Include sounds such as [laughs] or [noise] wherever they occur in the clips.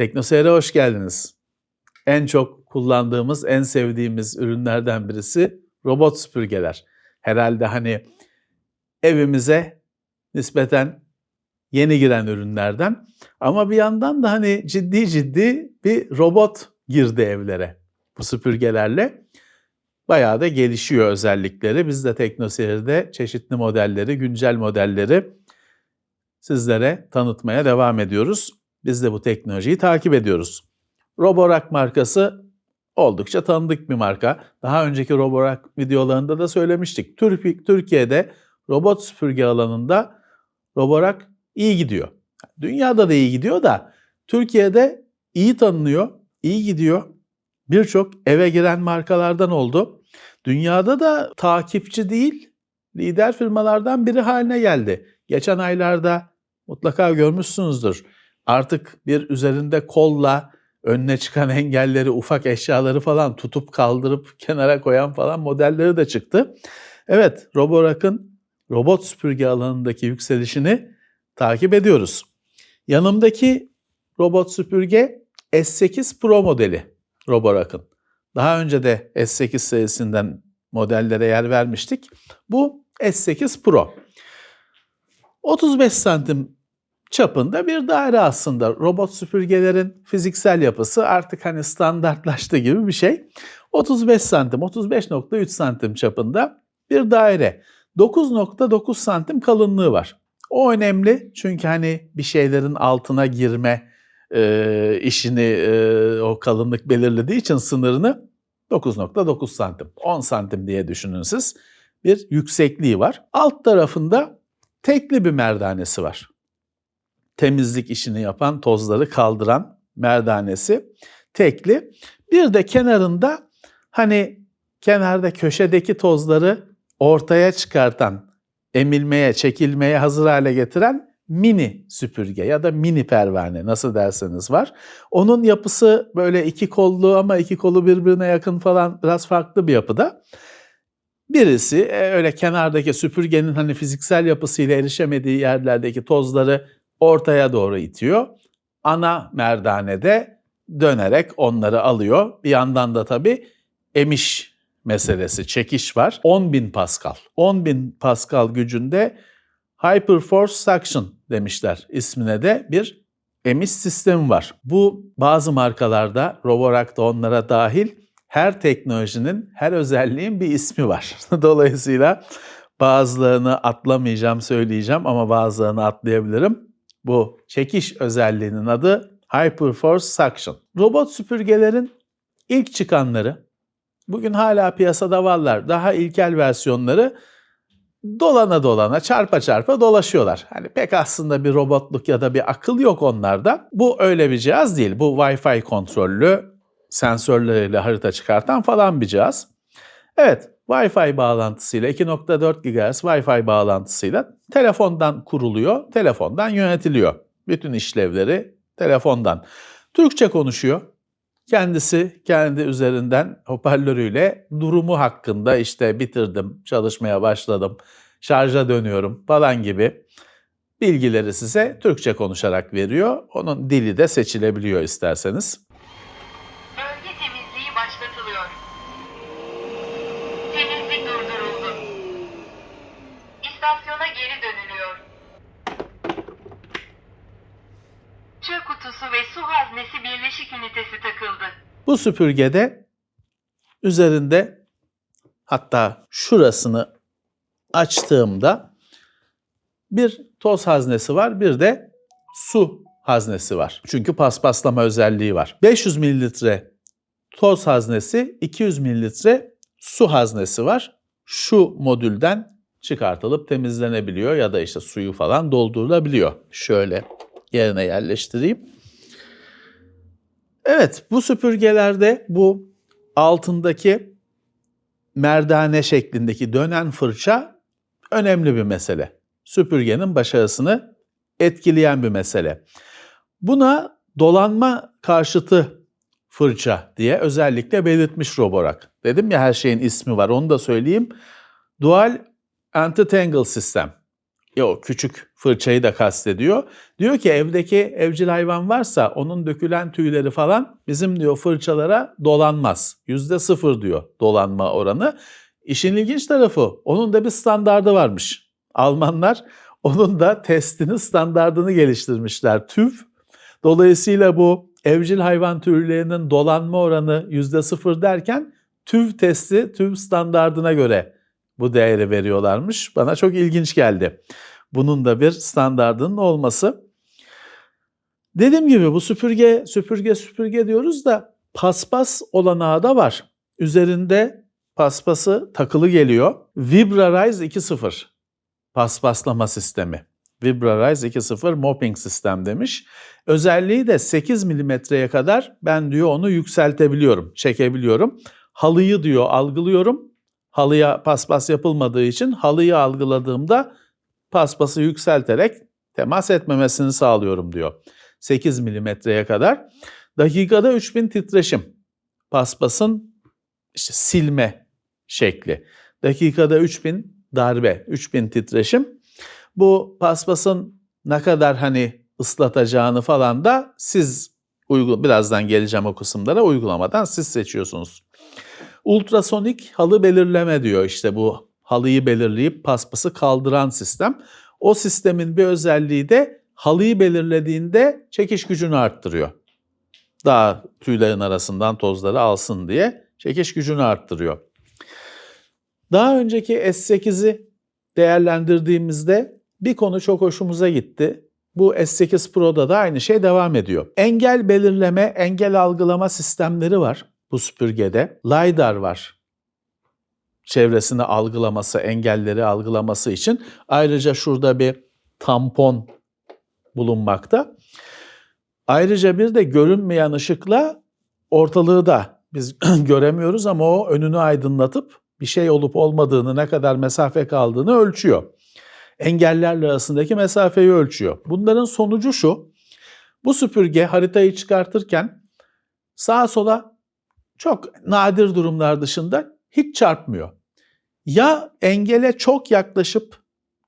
Teknoseyir'e hoş geldiniz. En çok kullandığımız, en sevdiğimiz ürünlerden birisi robot süpürgeler. Herhalde hani evimize nispeten yeni giren ürünlerden. Ama bir yandan da hani ciddi ciddi bir robot girdi evlere bu süpürgelerle. Bayağı da gelişiyor özellikleri. Biz de TeknoSeyir'de çeşitli modelleri, güncel modelleri sizlere tanıtmaya devam ediyoruz. Biz de bu teknolojiyi takip ediyoruz. Roborak markası oldukça tanıdık bir marka. Daha önceki Roborak videolarında da söylemiştik. Türkiye'de robot süpürge alanında Roborak iyi gidiyor. Dünyada da iyi gidiyor da Türkiye'de iyi tanınıyor, iyi gidiyor. Birçok eve giren markalardan oldu. Dünyada da takipçi değil, lider firmalardan biri haline geldi. Geçen aylarda mutlaka görmüşsünüzdür. Artık bir üzerinde kolla önüne çıkan [laughs] engelleri, ufak eşyaları falan tutup kaldırıp kenara koyan falan modelleri de çıktı. Evet, Roborak'ın robot süpürge alanındaki yükselişini takip ediyoruz. Yanımdaki robot süpürge S8 Pro modeli Roborak'ın. Daha önce de S8 serisinden modellere yer vermiştik. Bu S8 Pro. 35 santim çapında bir daire aslında. Robot süpürgelerin fiziksel yapısı artık hani standartlaştı gibi bir şey. 35 santim, 35.3 santim çapında bir daire. 9.9 santim kalınlığı var. O önemli çünkü hani bir şeylerin altına girme e, işini e, o kalınlık belirlediği için sınırını 9.9 santim, 10 santim diye düşünün siz. Bir yüksekliği var. Alt tarafında tekli bir merdanesi var. Temizlik işini yapan, tozları kaldıran merdanesi tekli. Bir de kenarında hani kenarda köşedeki tozları ortaya çıkartan, emilmeye, çekilmeye hazır hale getiren mini süpürge ya da mini pervane nasıl derseniz var. Onun yapısı böyle iki kollu ama iki kolu birbirine yakın falan biraz farklı bir yapıda. Birisi e, öyle kenardaki süpürgenin hani fiziksel yapısıyla erişemediği yerlerdeki tozları ortaya doğru itiyor. Ana merdanede dönerek onları alıyor. Bir yandan da tabii emiş meselesi, çekiş var. 10.000 Pascal. 10.000 Pascal gücünde Hyperforce Suction demişler ismine de bir emiş sistemi var. Bu bazı markalarda, Roborak da onlara dahil her teknolojinin, her özelliğin bir ismi var. [laughs] Dolayısıyla bazılarını atlamayacağım, söyleyeceğim ama bazılarını atlayabilirim. Bu çekiş özelliğinin adı Hyperforce Suction. Robot süpürgelerin ilk çıkanları, bugün hala piyasada varlar, daha ilkel versiyonları dolana dolana, çarpa çarpa dolaşıyorlar. Hani pek aslında bir robotluk ya da bir akıl yok onlarda. Bu öyle bir cihaz değil. Bu Wi-Fi kontrollü, sensörleriyle harita çıkartan falan bir cihaz. Evet, Wi-Fi bağlantısıyla 2.4 GHz Wi-Fi bağlantısıyla telefondan kuruluyor, telefondan yönetiliyor. Bütün işlevleri telefondan. Türkçe konuşuyor. Kendisi kendi üzerinden hoparlörüyle durumu hakkında işte bitirdim, çalışmaya başladım, şarja dönüyorum falan gibi bilgileri size Türkçe konuşarak veriyor. Onun dili de seçilebiliyor isterseniz. Bölge temizliği başlatılıyor. Temizlik durduruldu. İstasyona geri dönülüyor. Kutusu ve su haznesi birleşik ünitesi takıldı. Bu süpürgede üzerinde hatta şurasını açtığımda bir toz haznesi var, bir de su haznesi var. Çünkü paspaslama özelliği var. 500 mililitre toz haznesi, 200 mililitre su haznesi var. Şu modülden çıkartılıp temizlenebiliyor ya da işte suyu falan doldurulabiliyor. Şöyle yerine yerleştireyim. Evet, bu süpürgelerde bu altındaki merdane şeklindeki dönen fırça önemli bir mesele. Süpürgenin başarısını etkileyen bir mesele. Buna dolanma karşıtı fırça diye özellikle belirtmiş Roborak. Dedim ya her şeyin ismi var onu da söyleyeyim. Dual Anti-Tangle sistem. Yok küçük fırçayı da kastediyor. Diyor ki evdeki evcil hayvan varsa onun dökülen tüyleri falan bizim diyor fırçalara dolanmaz. Yüzde sıfır diyor dolanma oranı. İşin ilginç tarafı onun da bir standardı varmış. Almanlar onun da testini standardını geliştirmişler. TÜV Dolayısıyla bu evcil hayvan türlerinin dolanma oranı yüzde sıfır derken TÜV testi, TÜV standardına göre bu değeri veriyorlarmış. Bana çok ilginç geldi. Bunun da bir standardının olması. Dediğim gibi bu süpürge, süpürge, süpürge diyoruz da paspas olanağı da var. Üzerinde paspası takılı geliyor. Vibrarize 2.0 paspaslama sistemi. Vibrarize 2.0 mopping sistem demiş. Özelliği de 8 milimetreye kadar ben diyor onu yükseltebiliyorum, çekebiliyorum. Halıyı diyor algılıyorum. Halıya paspas yapılmadığı için halıyı algıladığımda paspası yükselterek temas etmemesini sağlıyorum diyor. 8 milimetreye kadar. Dakikada 3000 titreşim. Paspasın işte silme şekli. Dakikada 3000 darbe, 3000 titreşim. Bu paspasın ne kadar hani ıslatacağını falan da siz uygun birazdan geleceğim o kısımlara uygulamadan siz seçiyorsunuz. Ultrasonik halı belirleme diyor işte bu halıyı belirleyip paspası kaldıran sistem. O sistemin bir özelliği de halıyı belirlediğinde çekiş gücünü arttırıyor. Daha tüylerin arasından tozları alsın diye çekiş gücünü arttırıyor. Daha önceki S8'i değerlendirdiğimizde bir konu çok hoşumuza gitti. Bu S8 Pro'da da aynı şey devam ediyor. Engel belirleme, engel algılama sistemleri var bu süpürgede. LiDAR var. Çevresini algılaması, engelleri algılaması için. Ayrıca şurada bir tampon bulunmakta. Ayrıca bir de görünmeyen ışıkla ortalığı da biz [clears throat] göremiyoruz ama o önünü aydınlatıp bir şey olup olmadığını, ne kadar mesafe kaldığını ölçüyor. Engellerle arasındaki mesafeyi ölçüyor. Bunların sonucu şu. Bu süpürge haritayı çıkartırken sağa sola çok nadir durumlar dışında hiç çarpmıyor. Ya engele çok yaklaşıp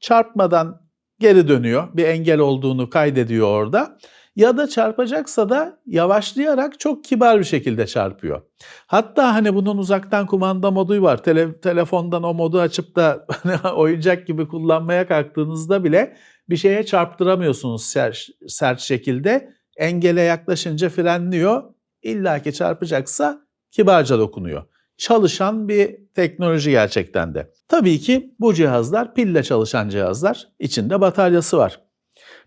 çarpmadan geri dönüyor. Bir engel olduğunu kaydediyor orada. Ya da çarpacaksa da yavaşlayarak çok kibar bir şekilde çarpıyor. Hatta hani bunun uzaktan kumanda modu var. Tele, telefondan o modu açıp da [laughs] oyuncak gibi kullanmaya kalktığınızda bile bir şeye çarptıramıyorsunuz sert, sert şekilde. Engele yaklaşınca frenliyor. İlla ki çarpacaksa kibarca dokunuyor. Çalışan bir teknoloji gerçekten de. Tabii ki bu cihazlar pille çalışan cihazlar. İçinde bataryası var.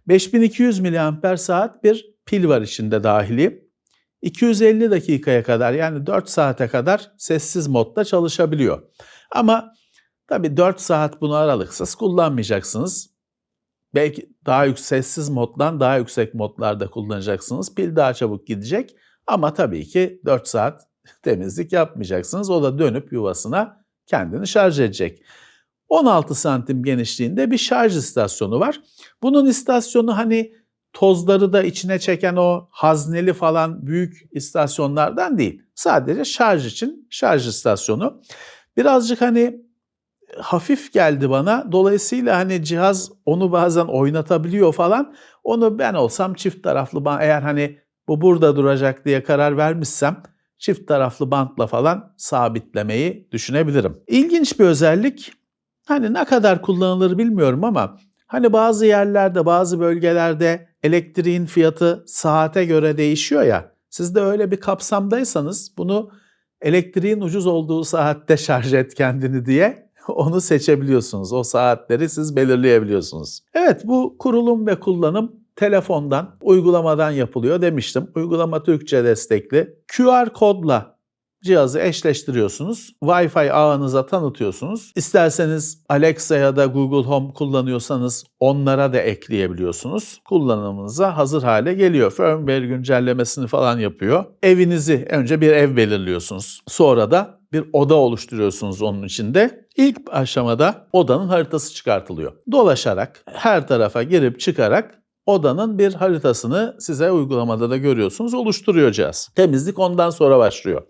5200 mAh saat bir pil var içinde dahili. 250 dakikaya kadar yani 4 saate kadar sessiz modda çalışabiliyor. Ama tabii 4 saat bunu aralıksız kullanmayacaksınız. Belki daha yüksek sessiz moddan daha yüksek modlarda kullanacaksınız. Pil daha çabuk gidecek ama tabii ki 4 saat [laughs] temizlik yapmayacaksınız. O da dönüp yuvasına kendini şarj edecek. 16 santim genişliğinde bir şarj istasyonu var. Bunun istasyonu hani tozları da içine çeken o hazneli falan büyük istasyonlardan değil. Sadece şarj için şarj istasyonu. Birazcık hani hafif geldi bana. Dolayısıyla hani cihaz onu bazen oynatabiliyor falan. Onu ben olsam çift taraflı eğer hani bu burada duracak diye karar vermişsem çift taraflı bantla falan sabitlemeyi düşünebilirim. İlginç bir özellik. Hani ne kadar kullanılır bilmiyorum ama hani bazı yerlerde, bazı bölgelerde elektriğin fiyatı saate göre değişiyor ya. Siz de öyle bir kapsamdaysanız bunu elektriğin ucuz olduğu saatte [laughs] şarj et kendini diye [laughs] onu seçebiliyorsunuz. O saatleri siz belirleyebiliyorsunuz. Evet bu kurulum ve kullanım telefondan, uygulamadan yapılıyor demiştim. Uygulama Türkçe destekli. QR kodla cihazı eşleştiriyorsunuz. Wi-Fi ağınıza tanıtıyorsunuz. İsterseniz Alexa ya da Google Home kullanıyorsanız onlara da ekleyebiliyorsunuz. Kullanımınıza hazır hale geliyor. Firmware güncellemesini falan yapıyor. Evinizi önce bir ev belirliyorsunuz. Sonra da bir oda oluşturuyorsunuz onun içinde. İlk aşamada odanın haritası çıkartılıyor. Dolaşarak her tarafa girip çıkarak odanın bir haritasını size uygulamada da görüyorsunuz oluşturuyor. Temizlik ondan sonra başlıyor.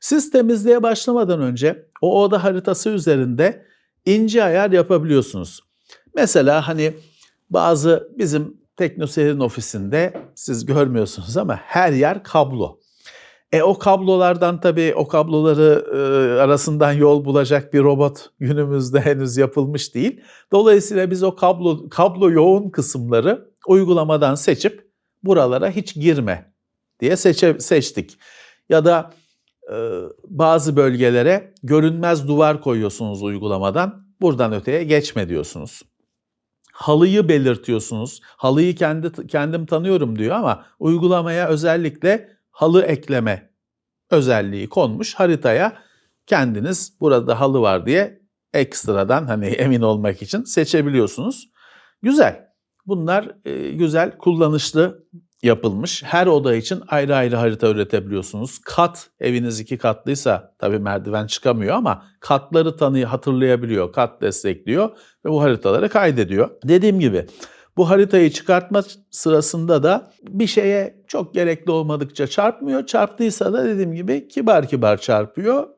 Siz temizliğe başlamadan önce o oda haritası üzerinde ince ayar yapabiliyorsunuz. Mesela hani bazı bizim teknoseyrin ofisinde siz görmüyorsunuz ama her yer kablo. E o kablolardan tabii o kabloları e, arasından yol bulacak bir robot günümüzde henüz yapılmış değil. Dolayısıyla biz o kablo kablo yoğun kısımları uygulamadan seçip buralara hiç girme diye seçe, seçtik. Ya da e, bazı bölgelere görünmez duvar koyuyorsunuz uygulamadan. Buradan öteye geçme diyorsunuz. Halıyı belirtiyorsunuz. Halıyı kendi kendim tanıyorum diyor ama uygulamaya özellikle halı ekleme özelliği konmuş haritaya kendiniz burada halı var diye ekstradan hani emin olmak için seçebiliyorsunuz. Güzel. Bunlar e, güzel, kullanışlı yapılmış. Her oda için ayrı ayrı harita üretebiliyorsunuz. Kat, eviniz iki katlıysa tabii merdiven çıkamıyor ama katları tanıyı hatırlayabiliyor, kat destekliyor ve bu haritaları kaydediyor. Dediğim gibi bu haritayı çıkartma sırasında da bir şeye çok gerekli olmadıkça çarpmıyor. Çarptıysa da dediğim gibi kibar kibar çarpıyor.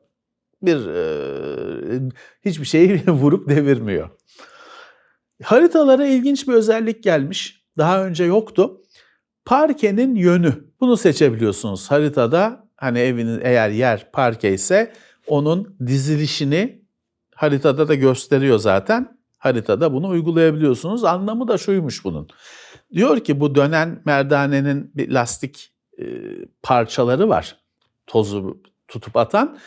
Bir e, hiçbir şeyi [laughs] vurup devirmiyor. Haritalara ilginç bir özellik gelmiş. Daha önce yoktu. Parkenin yönü. Bunu seçebiliyorsunuz haritada. Hani evinin eğer yer parke ise onun dizilişini haritada da gösteriyor zaten. Haritada bunu uygulayabiliyorsunuz. Anlamı da şuymuş bunun. Diyor ki bu dönen merdanenin bir lastik e, parçaları var. Tozu tutup atan.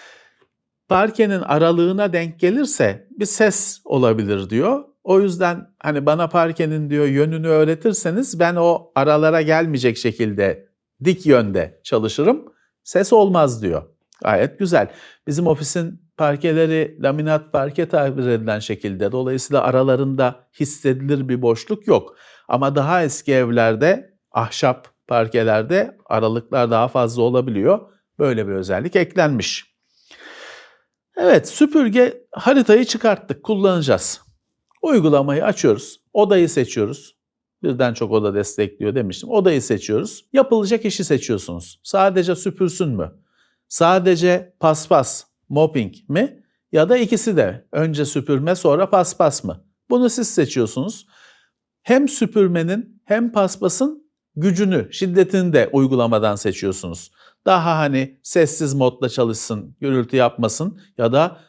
Parkenin aralığına denk gelirse bir ses olabilir diyor. O yüzden hani bana parkenin diyor yönünü öğretirseniz ben o aralara gelmeyecek şekilde dik yönde çalışırım. Ses olmaz diyor. Gayet güzel. Bizim ofisin parkeleri laminat parke tabir edilen şekilde. Dolayısıyla aralarında hissedilir bir boşluk yok. Ama daha eski evlerde ahşap parkelerde aralıklar daha fazla olabiliyor. Böyle bir özellik eklenmiş. Evet süpürge haritayı çıkarttık kullanacağız. Uygulamayı açıyoruz. Odayı seçiyoruz. Birden çok oda destekliyor demiştim. Odayı seçiyoruz. Yapılacak işi seçiyorsunuz. Sadece süpürsün mü? Sadece paspas, mopping mi? Ya da ikisi de önce süpürme sonra paspas mı? Bunu siz seçiyorsunuz. Hem süpürmenin hem paspasın gücünü, şiddetini de uygulamadan seçiyorsunuz. Daha hani sessiz modda çalışsın, gürültü yapmasın ya da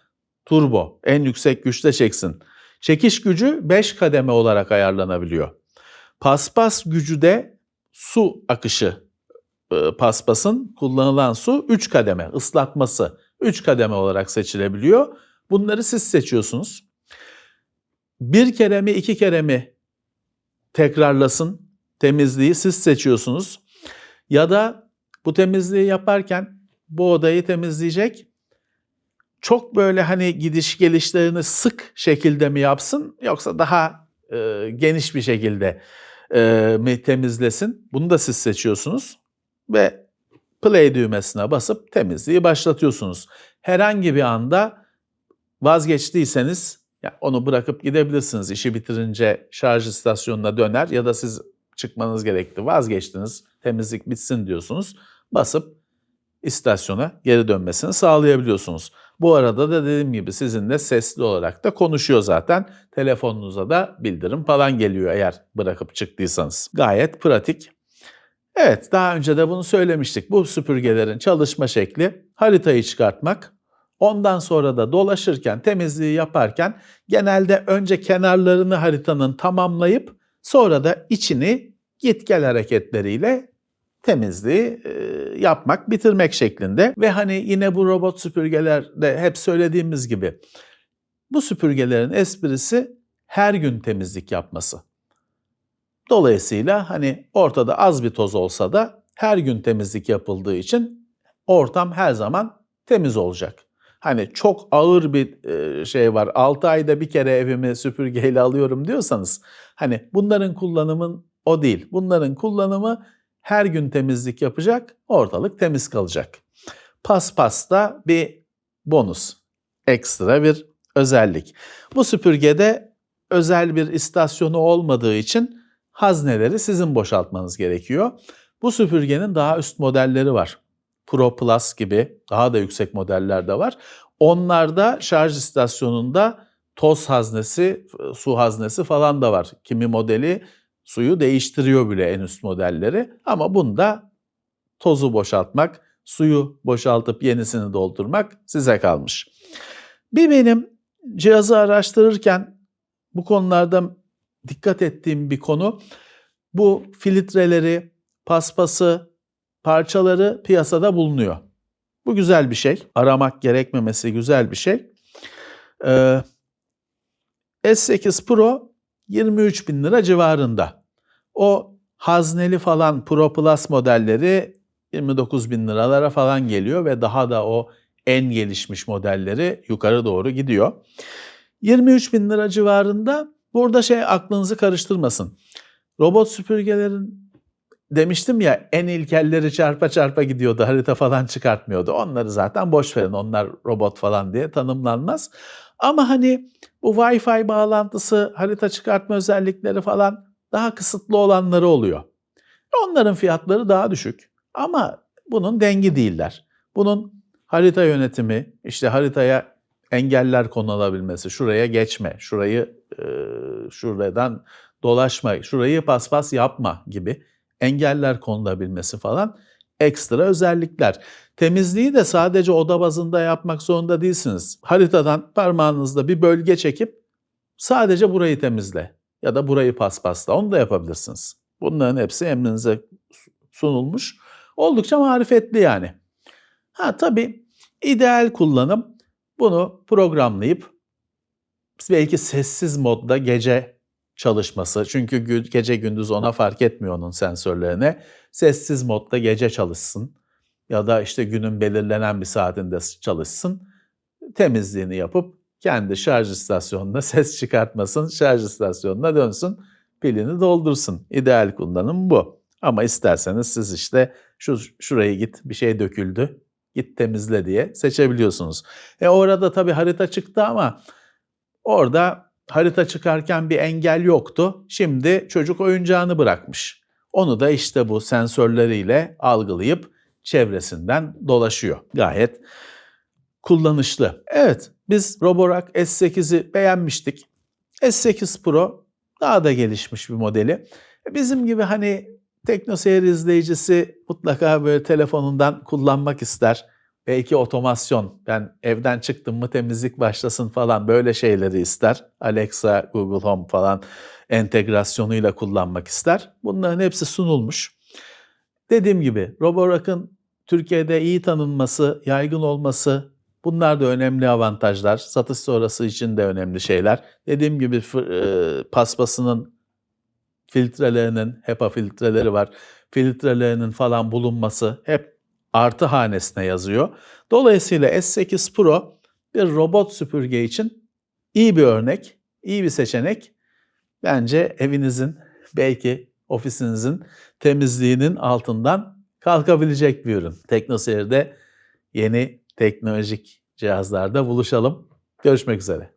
turbo en yüksek güçte çeksin. Çekiş gücü 5 kademe olarak ayarlanabiliyor. Paspas gücü de su akışı e, paspasın kullanılan su 3 kademe, ıslatması 3 kademe olarak seçilebiliyor. Bunları siz seçiyorsunuz. Bir kere mi iki kere mi tekrarlasın temizliği siz seçiyorsunuz. Ya da bu temizliği yaparken bu odayı temizleyecek çok böyle hani gidiş gelişlerini sık şekilde mi yapsın yoksa daha e, geniş bir şekilde e, mi temizlesin? Bunu da siz seçiyorsunuz ve play düğmesine basıp temizliği başlatıyorsunuz. Herhangi bir anda vazgeçtiyseniz ya onu bırakıp gidebilirsiniz. İşi bitirince şarj istasyonuna döner ya da siz çıkmanız gerekti vazgeçtiniz temizlik bitsin diyorsunuz. Basıp istasyona geri dönmesini sağlayabiliyorsunuz. Bu arada da dediğim gibi sizinle sesli olarak da konuşuyor zaten. Telefonunuza da bildirim falan geliyor eğer bırakıp çıktıysanız. Gayet pratik. Evet daha önce de bunu söylemiştik. Bu süpürgelerin çalışma şekli haritayı çıkartmak. Ondan sonra da dolaşırken, temizliği yaparken genelde önce kenarlarını haritanın tamamlayıp sonra da içini git gel hareketleriyle temizliği e, yapmak, bitirmek şeklinde. Ve hani yine bu robot süpürgelerde hep söylediğimiz gibi bu süpürgelerin esprisi her gün temizlik yapması. Dolayısıyla hani ortada az bir toz olsa da her gün temizlik yapıldığı için ortam her zaman temiz olacak. Hani çok ağır bir e, şey var. 6 ayda bir kere evimi süpürgeyle [laughs] alıyorum diyorsanız hani bunların kullanımın o değil. Bunların kullanımı her gün temizlik yapacak, ortalık temiz kalacak. Paspas da bir bonus, ekstra bir özellik. Bu süpürgede özel bir istasyonu olmadığı için hazneleri sizin boşaltmanız gerekiyor. Bu süpürgenin daha üst modelleri var. Pro Plus gibi daha da yüksek modeller de var. Onlarda şarj istasyonunda toz haznesi, su haznesi falan da var. Kimi modeli suyu değiştiriyor bile en üst modelleri. Ama bunda tozu boşaltmak, suyu boşaltıp yenisini doldurmak size kalmış. Bir benim cihazı araştırırken bu konularda dikkat ettiğim bir konu bu filtreleri, paspası, parçaları piyasada bulunuyor. Bu güzel bir şey. Aramak gerekmemesi güzel bir şey. Ee, S8 Pro 23 bin lira civarında. O hazneli falan Pro Plus modelleri 29 bin liralara falan geliyor ve daha da o en gelişmiş modelleri yukarı doğru gidiyor. 23 bin lira civarında burada şey aklınızı karıştırmasın. Robot süpürgelerin demiştim ya en ilkelleri çarpa çarpa gidiyordu harita falan çıkartmıyordu. Onları zaten boş verin onlar robot falan diye tanımlanmaz. Ama hani bu Wi-Fi bağlantısı harita çıkartma özellikleri falan daha kısıtlı olanları oluyor. Onların fiyatları daha düşük ama bunun dengi değiller. Bunun harita yönetimi, işte haritaya engeller konulabilmesi, şuraya geçme, şurayı e, şuradan dolaşma, şurayı paspas yapma gibi engeller konulabilmesi falan ekstra özellikler. Temizliği de sadece oda bazında yapmak zorunda değilsiniz. Haritadan parmağınızla bir bölge çekip sadece burayı temizle ya da burayı paspasla onu da yapabilirsiniz. Bunların hepsi emrinize sunulmuş. Oldukça marifetli yani. Ha tabii ideal kullanım bunu programlayıp belki sessiz modda gece çalışması. Çünkü gece gündüz ona fark etmiyor onun sensörlerine. Sessiz modda gece çalışsın ya da işte günün belirlenen bir saatinde çalışsın. Temizliğini yapıp kendi şarj istasyonuna [laughs] ses çıkartmasın, şarj istasyonuna dönsün, pilini doldursun. İdeal kullanım bu. Ama isterseniz siz işte şu şuraya git bir şey döküldü, git temizle diye seçebiliyorsunuz. E orada tabii harita çıktı ama orada harita çıkarken bir engel yoktu. Şimdi çocuk oyuncağını bırakmış. Onu da işte bu sensörleriyle algılayıp çevresinden dolaşıyor. Gayet kullanışlı. Evet, biz Roborak S8'i beğenmiştik. S8 Pro daha da gelişmiş bir modeli. Bizim gibi hani TeknoSeyir izleyicisi mutlaka böyle telefonundan kullanmak ister. Belki otomasyon, ben evden çıktım mı temizlik başlasın falan böyle şeyleri ister. Alexa, Google Home falan entegrasyonuyla kullanmak ister. Bunların hepsi sunulmuş. Dediğim gibi Roborak'ın Türkiye'de iyi tanınması, yaygın olması bunlar da önemli avantajlar. Satış sonrası için de önemli şeyler. Dediğim gibi e, paspasının filtrelerinin, HEPA filtreleri var. Filtrelerinin falan bulunması hep artı hanesine yazıyor. Dolayısıyla S8 Pro bir robot süpürge için iyi bir örnek, iyi bir seçenek. Bence evinizin, belki ofisinizin temizliğinin altından kalkabilecek bir ürün. TeknoSeyir'de yeni teknolojik cihazlarda buluşalım. Görüşmek üzere.